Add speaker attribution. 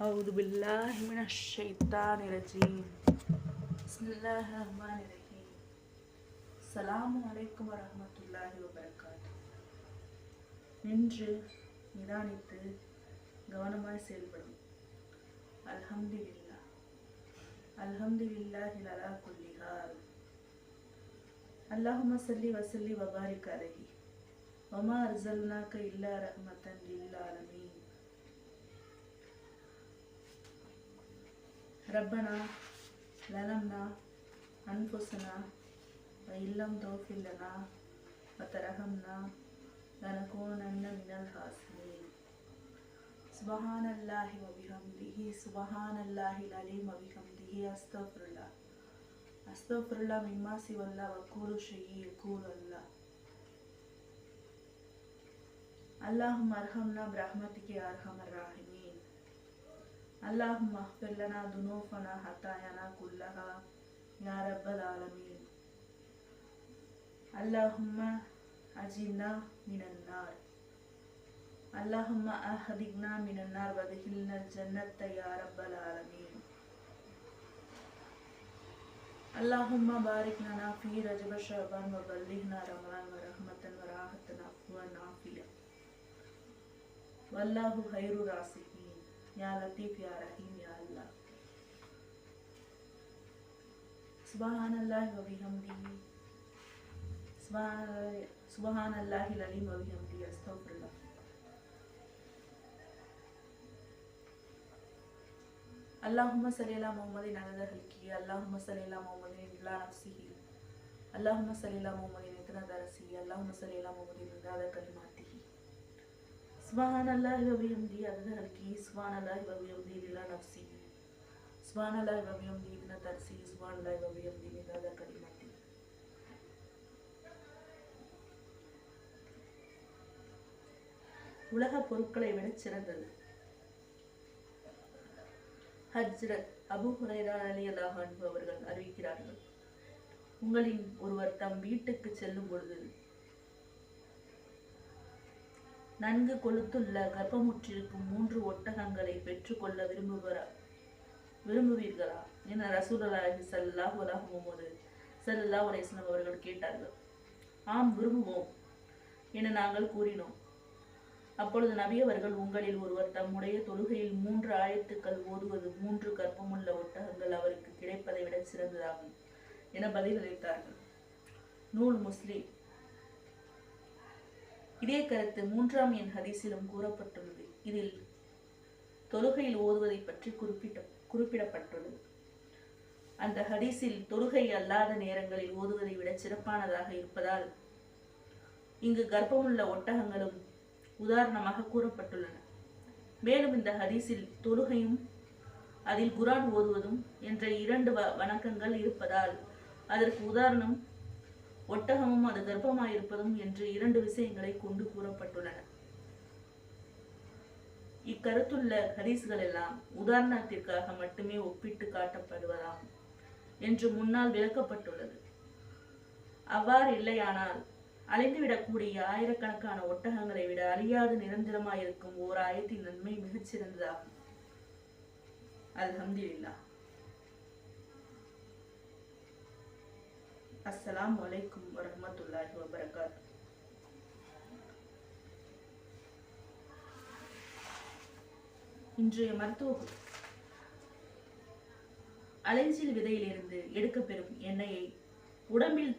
Speaker 1: أعوذ بالله من الشيطان الرجيم بسم الله الرحمن الرحيم السلام عليكم ورحمة الله وبركاته நின்று நிதானித்து கவனமாய் செயல்படும் அல்ஹம்துலில்லா அல்ஹம்துலில்லாஹி அலா குல்லி ஹால் அல்லாஹும்ம ஸல்லி வஸல்லி வபாரிக் அலைஹி வமா அர்சல்னாக இல்லா ரஹ்மத்தன் லில் ஆலமீன் ரப்பனா லலம்னா அன்புசனா இல்லம் தோஃபில்லனா வத்தரகம்னா லனகோனன்ன மினல் ஹாசினீன் சுபஹான் அல்லாஹி வபிஹம்திஹி சுபஹான் அல்லாஹி லலீம் வபிஹம்திஹி அஸ்தோஃபுல்லா அஸ்தோஃபுல்லா மிம்மா சிவல்லா வக்கூரு ஷெயி கூல் அல்லா அல்லாஹும் அர்ஹம்னா பிரஹ்மத்துக்கு அர்ஹமர் ராஹிமி ذنوبنا خطايانا كلها يا رب العالمين اللهم أجرنا من النار اللهم أهدنا من النار وادخلنا الجنة يا رب العالمين اللهم بارك لنا في رجب شعبان وبلغنا رمضان ورحمة وراحة عفوا عافية والله خير الرازقين یا لطیف یا رحیم یا اللہ۔ سبحان اللہ و بحمدی سبحان اللہ العلیم و بحمدی استغفر اللہ اللہم صلی اللہ محمد عدد خلقه اللہم صلی اللہ محمد لا نفسه اللہم صلی اللہ محمد اتنا درسه اللہم صلی اللہ محمد مداد كلماته சுபான் அல்லாஹ் அபியம்தி அல்லாஹ்கி சுபான் அல்லாஹ் அபியம்தி லிலா நஃப்சி. சுபான் அல்லாஹ் அபியம்தி இப்ன தர்சி. சுபான் அல்லாஹ் அபியம்தி லிலா கலிமத்தி. உலக பொருட்களை விட சிறந்தது. ஹஜ்ரத் அபு ஹுரைரா அலி அல்லாஹ் அவர்கள் அறிவிக்கிறார்கள். உங்களின் ஒருவர் தம் வீட்டுக்கு செல்லும் பொழுது நன்கு கொளுத்துள்ள கர்ப்பமுற்றிருக்கும் மூன்று ஒட்டகங்களை பெற்றுக்கொள்ள விரும்புகிறார் விரும்புவீர்களா? என ரசூலுல்லாஹி சல்லா அலைஹி முஹம்மது ஸல்லல்லாஹு அலைஹி அவர்கள் கேட்டார்கள். ஆம் விரும்புவோம் என நாங்கள் கூறினோம். அப்பொழுது நபி அவர்கள் உங்களில் ஒருவர் தம்முடைய தொழுகையில் மூன்று ஆயத்துக்கள் ஓதுவது மூன்று கர்ப்பமுள்ள ஒட்டகங்கள் அவருக்கு கிடைப்பதை விட சிறந்ததாகும் என பதிலளித்தார்கள். நூல் முஸ்லிம் இதே கருத்து மூன்றாம் எண் ஹதீஸிலும் கூறப்பட்டுள்ளது. இதில் தொழுகையில் ஓதுவதை பற்றி குறிப்பிட்ட குறிப்பிடப்பட்டுள்ளது. அந்த ஹதீஸில் தொழுகை அல்லாத நேரங்களில் ஓதுவதை விட சிறப்பானதாக இருப்பதால் இங்கு கர்ப்பமுள்ள ஒட்டகங்களும் உதாரணமாக கூறப்பட்டுள்ளன. மேலும் இந்த ஹதீஸில் தொழுகையும் அதில் குரான் ஓதுவதும் என்ற இரண்டு வணக்கங்கள் இருப்பதால் அதற்கு உதாரணம் ஒட்டகமும் அது கர்ப்பமாயிருப்பதும் என்று இரண்டு விஷயங்களை கொண்டு கூறப்பட்டுள்ளன. இக்கருத்துள்ள ஹதீஸ்கள் எல்லாம் உதாரணத்திற்காக மட்டுமே ஒப்பிட்டு காட்டப்படுவதாகும் என்று முன்னால் விளக்கப்பட்டுள்ளது. அவ்வாறு இல்லையானால் அழிந்துவிடக்கூடிய ஆயிரக்கணக்கான ஒட்டகங்களை விட அழியாது நிரந்தரமாயிருக்கும் ஓர் ஆயத்தின் நன்மை மிகச்சிறந்ததாகும். அது அல்ஹம்துலில்லா அஸ்லாம் வலைக்கும் வரமத்துல்லாஹி வபரகாத் இன்றைய மருத்துவ அலைஞ்சில் விதையிலிருந்து எடுக்கப்பெறும் எண்ணெயை உடம்பில்